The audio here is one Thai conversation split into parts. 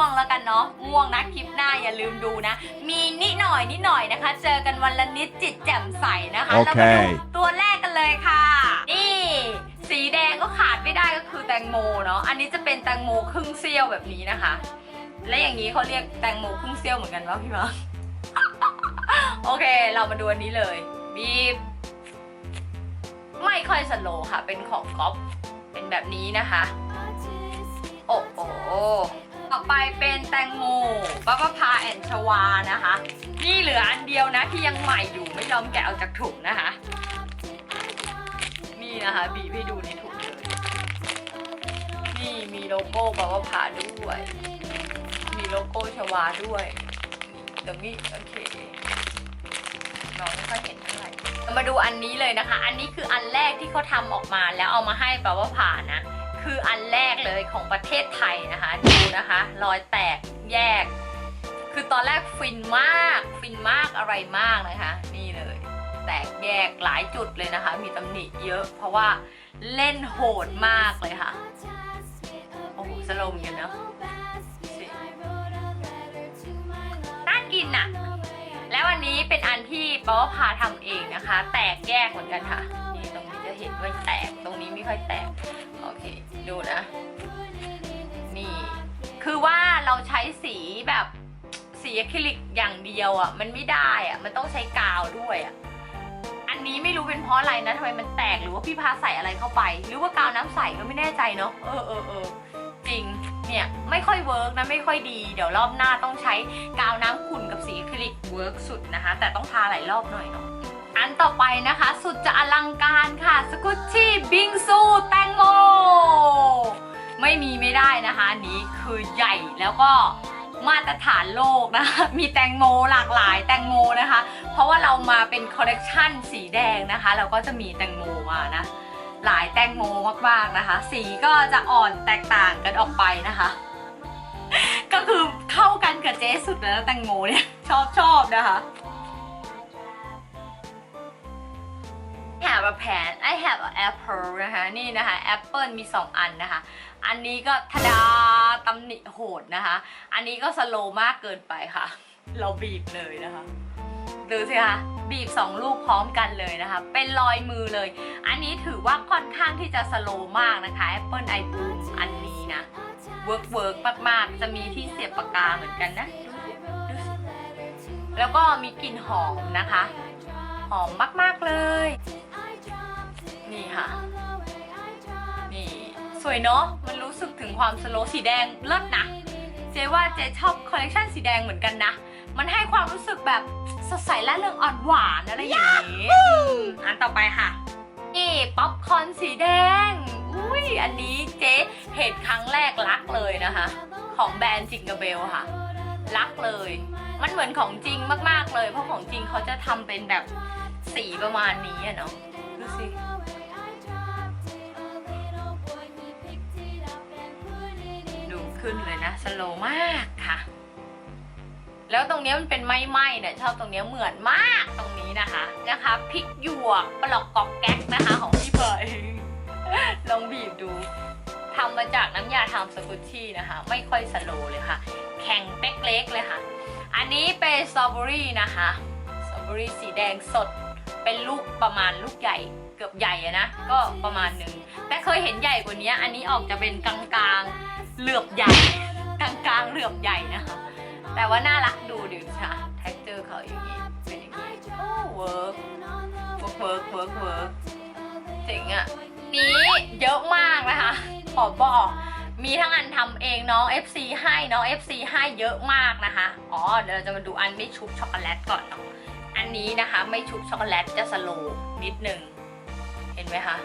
วงแล้วกันเนาะง่วงนะคลิปหน้าอย่าลืมดูนะ มีนิดหน่อยนิดหน่อยนะคะ เจอกันวันละนิดจิตแจ่มใสนะคะโอแล้วเคมาดูตัวแรกกันเลยค่ะ นี่ สีแดงก็ขาดไม่ได้ก็คือแตงโมเนาะอันนี้จะเป็นแตงโมครึ่งเซี่ยวแบบนี้นะคะ และอย่างนี้เขาเรียกแตงโมครึ่งเซี่ยวเหมือนกันวะพี่มาโอเค เรามาดูอันนี้เลยบีบไม่ค่อยสโลว์ค่ะ เป็นของก๊อฟเป็นแบบนี้นะคะ โอ้โห ต่อไปเป็นแตงโมป้าป้าพาแอนชวานะคะ นี่เหลืออันเดียวนะที่ยังใหม่อยู่ไม่ยอมแกะออกจากถุงนะคะ นี่นะคะ บีบให้ดูในถุงเลยนี่มีโลโก้ป้าป้าพาด้วย มีโลโก้ชวาด้วยตรงนี้โอเคน้องไม่ค่อยเห็นเท่าไหร่เรามาดูอันนี้เลยนะคะ อันนี้คืออันแรกที่เขาทำออกมาแล้วเอามาให้ป้าป้าพานะ คืออันแรกเลยของประเทศไทยนะคะดูนะคะรอยแตกแยก คือตอนแรกฟินมากฟินมากอะไรมากนะคะ นี่เลย แตกแยกหลายจุดเลยนะคะ มีตำหนิเยอะ เพราะว่าเล่นโหดมากเลยค่ะ โอ้โหสลมอนกันเนอะน่ากินอะแล้วอันนี้เป็นอันที่ป๊อพาทำเองนะคะ แตกแยกเหมือนกันค่ะ นี่ตรงนี้จะเห็นว่าแตกตรงนี้ไม่ค่อยแตก ดูนะ นี่ คือว่าเราใช้สีแบบสีอะคริลิกอย่างเดียวอะ มันไม่ได้อะ มันต้องใช้กาวด้วยอะ อันนี้ไม่รู้เป็นเพราะอะไรนะทำไมมันแตกหรือว่าพี่พาใส่อะไรเข้าไป หรือว่ากาวน้ำใสก็ไม่แน่ใจเนาะเออเออเออจริงเนี่ยไม่ค่อยเวิร์กนะไม่ค่อยดี เดี๋ยวรอบหน้าต้องใช้กาวน้ำขุ่นกับสีอะคริลิกเวิร์กสุดนะคะ แต่ต้องทาหลายรอบหน่อยเนาะ อันต่อไปนะคะ สุดจะอลังการค่ะ สกุชชี่บิงซูแตงโม ไม่มีไม่ได้นะคะนี้คือใหญ่แล้วก็มาตรฐานโลกนะคะ มีแตงโมหลากหลายแตงโมนะคะ เพราะว่าเรามาเป็นคอลเลกชันสีแดงนะคะ เราก็จะมีแตงโมมานะ หลายแตงโมมากๆนะคะ สีก็จะอ่อนแตกต่างกันออกไปนะคะ ก็คือเข้ากันกับเจ๊สุดแล้วแตงโมเนี่ยชอบชอบนะคะ have a pen I have an apple นะคะ นี่นะคะ apple มี 2 อันนะคะ อันนี้ก็ทดาตำหนิโหดนะคะ อันนี้ก็สโลมากเกินไปค่ะ เราบีบเลยนะคะดูสิคะบีบ 2 ลูกพร้อมกันเลยนะคะ เป็นรอยมือเลย อันนี้ถือว่าค่อนข้างที่จะสโลมากนะคะ Apple i b o o m อันนี้นะเวิร์กเวิร์กมากๆ จะมีที่เสียบปากกาเหมือนกันนะ แล้วก็มีกลิ่นหอมนะคะ หอมมากๆเลย นี่ค่ะ นี่ สวยเนาะ มันรู้สึกถึงความสโลว์สีแดงเลิศนะ เจ๊ว่าเจ๊ชอบคอลเลคชันสีแดงเหมือนกันนะ มันให้ความรู้สึกแบบสดใสและเรื่องอ่อนหวานอะไรอย่างนี้อืมอันต่อไปค่ะ นี่ป๊อปคอร์นสีแดง อุ้ยอันนี้เจ๊เห็นครั้งแรกรักเลยนะคะ ของแบรนด์จิงเกอร์เบลค่ะ รักเลย มันเหมือนของจริงมากๆเลย เพราะของจริงเขาจะทำเป็นแบบสีประมาณนี้อะเนาะดูสิ ขึ้นเลยนะสโลมากค่ะ แล้วตรงนี้มันเป็นไหม้เนี่ยชอบตรงนี้เหมือนมากตรงนี้นะคะนะคะพริกหยวกปลอกกอกแก๊กนะคะของพี่เบยลองบีบดูทำมาจากน้ำยาทำสกุชชี่นะคะ ไม่ค่อยสโลเลยค่ะ แข็งเป๊กเล็กเลยค่ะ อันนี้เป็นสตรอเบอรี่นะคะสตรอเบอรี่สีแดงสดเป็นลูกประมาณลูกใหญ่เกือบใหญ่อะนะก็ประมาณหนึ่งแต่เคยเห็นใหญ่กว่านี้ อันนี้ออกจะเป็นกลางๆ เหลือบใหญ่กลางๆเหลือบใหญ่นะคะแต่ว่าน่ารักดูดิค่ะแท็กเจอร์เขาอย่างนี้เป็นอย่างนี้โอ้เวิร์กเวิร์กเวิร์กเวิร์กเจ๋งอะนี้เยอะมากนะคะขอบอกมีทั้งอันทำเองน้อง FC ให้น้อง FC ให้เยอะมากนะคะ อ๋อเดี๋ยวเราจะมาดูอันไม่ชุบช็อกโกแลตก่อนเนาะอันนี้นะคะ ไม่ชุบช็อกโกแลตจะสโลว์นิดนึง เห็นไหมคะ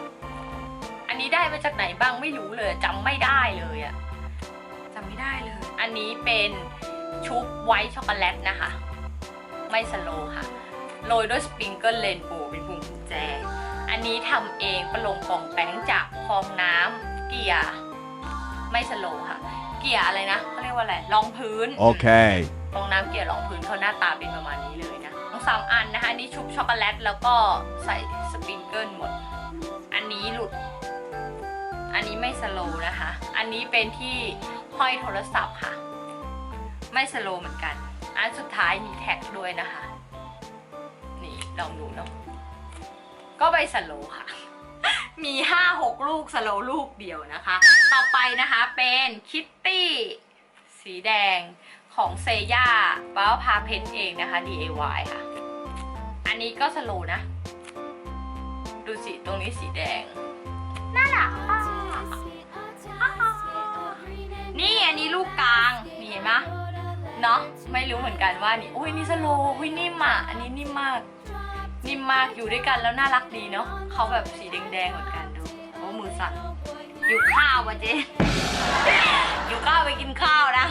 อันนี้ได้มาจากไหนบ้างไม่รู้เลยจำไม่ได้เลยอะ ไม่ได้เลย อันนี้เป็นชุบไวท์ช็อกโกแลตนะคะ ไม่สโลว์ค่ะ โรยด้วยสปริงเกิลเรนโบว์เป็นพวงกุญแจ อันนี้ทำเองประลงปองแป้งจากฟองน้ำเกียร์ไม่สโลว์ค่ะ เกียร์อะไรนะเขาเรียกว่าอะไรรองพื้น Okay. ฟองน้ำเกลี่ยรองพื้นเขาหน้าตาเป็นประมาณนี้เลยนะทั้งสามอันนะคะอันนี้ชุบช็อกโกแลตแล้วก็ใส่สปริงเกิลหมด อันนี้หลุด อันนี้ไม่สโลว์นะคะ อันนี้เป็นที่ ห้อยโทรศัพท์ค่ะ ไม่สโลเหมือนกัน อันสุดท้ายมีแท็กด้วยนะคะ นี่ลองดูเนาะก็ไปสโลค่ะ มี 5 6 ลูกสโลลูกเดียวนะคะ ต่อไปนะคะเป็นคิตตี้สีแดงของเซย่าป้าพาเพนเองนะคะ DIY ค่ะ อันนี้ก็สโลนะ ดูสิตรงนี้สีแดง เนาะไม่รู้เหมือนกันว่านี่อุ้ยนี่สโลอุ้ยนิ่มอะอันนี้นิ่มมาก นิ่มมากอยู่ด้วยกันแล้วน่ารักดีเนาะเขาแบบสีแดงๆเหมือนกันดูโอ้มือสั่นอยู่ข้าววะเจ๊อยู่ข้าวไปกินข้าวนะ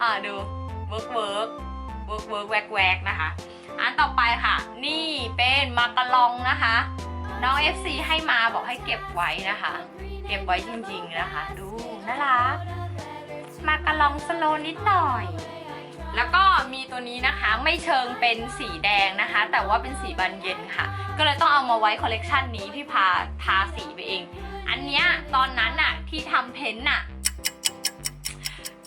อ่าดูเวิร์กเวิร์กเวิร์กเวิร์กแวกแวกนะคะ อันต่อไปค่ะ นี่เป็นมากะลองนะคะ น้อง FC ให้มาบอกให้เก็บไว้นะคะ เก็บไว้จริงๆนะคะ ดูน่ารัก มากระลองสโลนิดหน่อย แล้วก็มีตัวนี้นะคะไม่เชิงเป็นสีแดงนะคะ แต่ว่าเป็นสีบานเย็นค่ะ ก็เลยต้องเอามาไว้คอลเลกชันนี้พี่พาทาสีไปเอง อันเนี้ยตอนนั้นน่ะที่ทำเพ้นท์น่ะ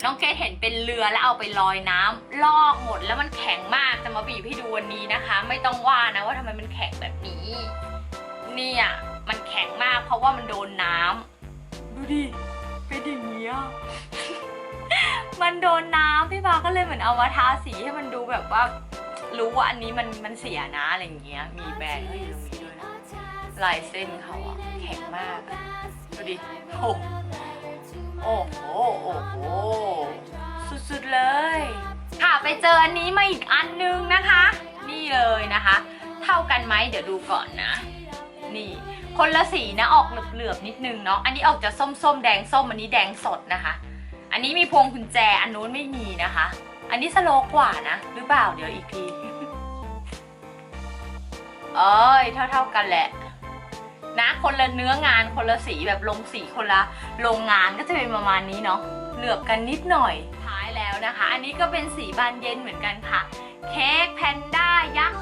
น้องเกดเห็นเป็นเรือแล้วเอาไปลอยน้ำลอกหมดแล้วมันแข็งมากจะมาบีบให้ดูวันนี้นะคะ ไม่ต้องว่านะว่าทำไมมันแข็งแบบนี้ เนี่ยมันแข็งมากเพราะว่ามันโดนน้ำดูดิเป็นอย่างนี้ย มันโดนน้ำพี่ปาก็เลยเหมือนเอามาทาสีให้มันดูแบบว่า รู้ว่าอันนี้มันมันเสียนะอะไรอย่างเงี้ย มีแบรนด์เขาอยู่ตรงนี้ด้วยนะลายเส้นเขาอะแข็งมากอะดูดิโอ้โหโอ้โหโอ้โหสุดๆเลย ค่ะไปเจออันนี้มาอีกอันนึงนะคะ นี่เลยนะคะ เท่ากันไหมเดี๋ยวดูก่อนนะ นี่คนละสีนะออกเหลือบๆนิดนึงเนาะอันนี้ออกจะส้มๆ แดงส้มอันนี้แดงสดนะคะ อันนี้มีพวงกุญแจอันนู้นไม่มีนะคะ อันนี้สโลกว่านะ หรือเปล่าเดี๋ยวอีกทีเอ้ยเท่า ๆกันแหละนะคนละเนื้องานคนละสีแบบลงสีคนละโรงงานก็จะเป็นประมาณนี้เนาะเหลือบกันนิดหน่อยท้ายแล้วนะคะ อันนี้ก็เป็นสีบานเย็นเหมือนกันค่ะ เค้กแพนด้ายักษ์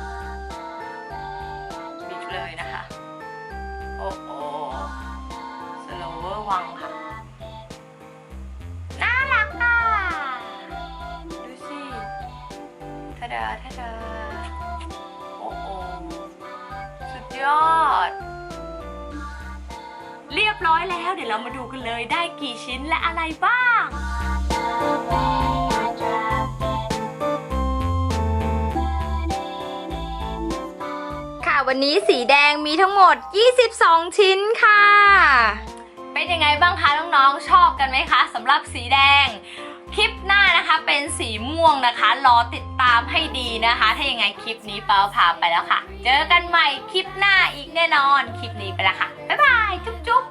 บิดเลยนะคะ โอ้โหสโลเวอร์วังค่ะ ดาทาดาโอ้โหสุดยอด เรียบร้อยแล้ว เดี๋ยวเรามาดูกันเลยได้กี่ชิ้นและอะไรบ้าง ค่ะวันนี้สีแดงมีทั้งหมด 22 ชิ้นค่ะ เป็นยังไงบ้างคะน้องๆ ชอบกันไหมคะสำหรับสีแดง คลิปหน้านะคะเป็นสีม่วงนะคะ รอติดตามให้ดีนะคะ ถ้ายังไงคลิปนี้เปาพาไปแล้วค่ะ เจอกันใหม่คลิปหน้าอีกแน่นอน คลิปนี้ไปแล้วค่ะ บ๊ายบาย จุ๊บจุ๊บ